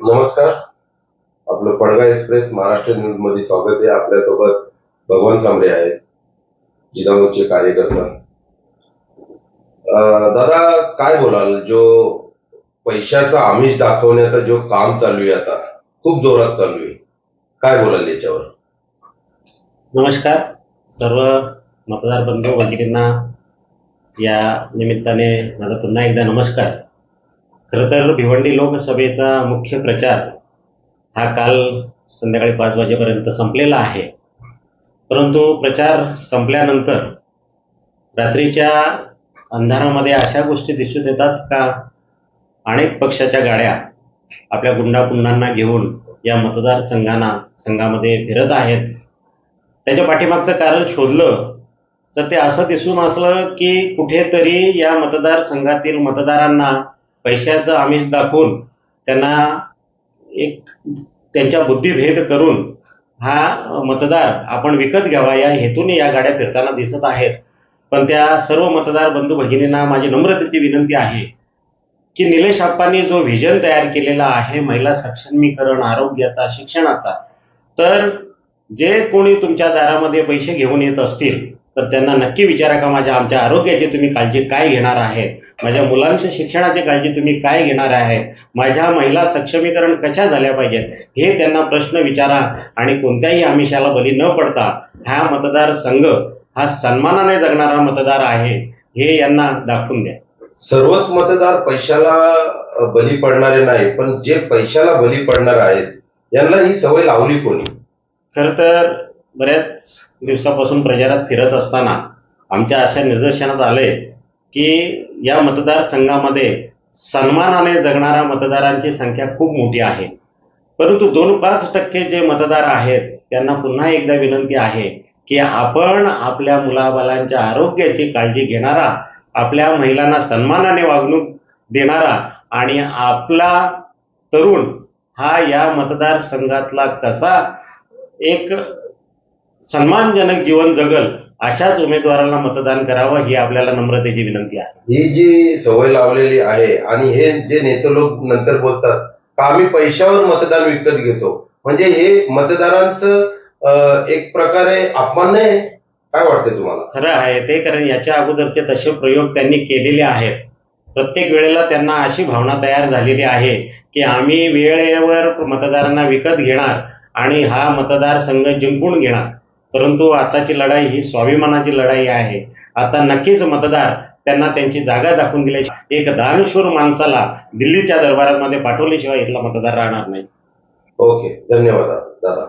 नमस्कार. आपलं पडगा एक्सप्रेस महाराष्ट्र न्यूजमध्ये स्वागत आहे. आपल्यासोबत भगवान सांबरे आहेत. जिजाऊचे कार्यकर्ता. दादा काय बोलाल? जो पैशाचा आमिष दाखवण्याचा जो काम चालू आहे आता खूप जोरात चालू आहे. काय बोलाल याच्यावर? नमस्कार. सर्व मतदार बंधू भगिनींना या निमित्ताने माझा पुन्हा एकदा नमस्कार. खरं तर भिवंडी लोकसभेचा मुख्य प्रचार हा काल संध्याकाळी पाच वाजेपर्यंत संपलेला आहे. परंतु प्रचार संपल्यानंतर रात्रीच्या अंधारामध्ये अशा गोष्टी दिसून येतात का? अनेक पक्षाच्या गाड्या आपल्या गुंडापुंडांना घेऊन या मतदारसंघांना संघामध्ये फिरत आहेत. त्याच्या पाठीमागचं कारण शोधलं तर ते असं दिसून असलं की कुठेतरी या मतदारसंघातील मतदारांना पैशाचं आमिष दाखवून त्यांना एक त्यांच्या बुद्धिभेद करून हा मतदार आपण विकत घ्यावा या हेतूने या गाड्या फिरताना दिसत आहेत. पण त्या सर्व मतदार बंधू भगिनींना माझी नम्रतेची विनंती आहे की निलेश आप्पांनी जो व्हिजन तयार केलेला आहे महिला सक्षमीकरण आरोग्याचा शिक्षणाचा तर जे कोणी तुमच्या दारामध्ये पैसे घेऊन येत असतील तर त्यांना नक्की विचारा का माझ्या आमच्या आरोग्याची तुम्ही काळजी काय घेणार आहेत? माझ्या मुलांच्या शिक्षणाची काळजी तुम्ही काय घेणार आहे माझ्या महिला सक्षमीकरण कशा झाल्या पाहिजेत? हे त्यांना प्रश्न विचारा आणि कोणत्याही आमिषाला बली न पडता हा मतदारसंघ हा सन्मानाने जगणारा मतदार आहे हे यांना दाखवून द्या. सर्वच मतदार पैशाला बली पडणारे नाही पण जे पैशाला बली पडणार आहेत यांना ही सवय लावली कोणी? खरं तर बऱ्याच दिवसापासून प्रचारात फिरत असताना आमच्या अशा निदर्शनात आले की या मतदारसंघामध्ये सन्मानाने जगणाऱ्या मतदारांची संख्या खूप मोठी आहे. परंतु दोन पाच टक्के जे मतदार आहेत त्यांना पुन्हा एकदा विनंती आहे की आपण आपल्या मुलाबालांच्या आरोग्याची काळजी घेणारा आपल्या महिलांना सन्मानाने वागणूक देणारा आणि आपला तरुण हा या मतदारसंघातला कसा एक सन्मानजनक जीवन जगल अशाच उमेदवारांना मतदान करावं ही आपल्याला नम्रतेची विनंती आहे. ही जी सवय लावलेली आहे आणि हे जे नेते लोक नंतर बोलतात का आम्ही पैशावर मतदान विकत घेतो? म्हणजे हे मतदारांचं एक प्रकारे अपमान नाही? काय वाटतंय तुम्हाला? खरं आहे ते कारण याच्या अगोदरचे तसे प्रयोग त्यांनी केलेले आहेत. प्रत्येक वेळेला त्यांना अशी भावना तयार झालेली आहे की आम्ही वेळेवर मतदारांना विकत घेणार आणि हा मतदारसंघ जिंकून घेणार. परंतु आताची लढाई ही स्वाभिमानाची लढाई आहे. आता नक्कीच मतदार त्यांना त्यांची जागा दाखवून दिल्याशिवाय एक दानशूर माणसाला दिल्लीच्या दरबारामध्ये पाठवल्याशिवाय इथला मतदार राहणार नाही. ओके धन्यवाद दादा.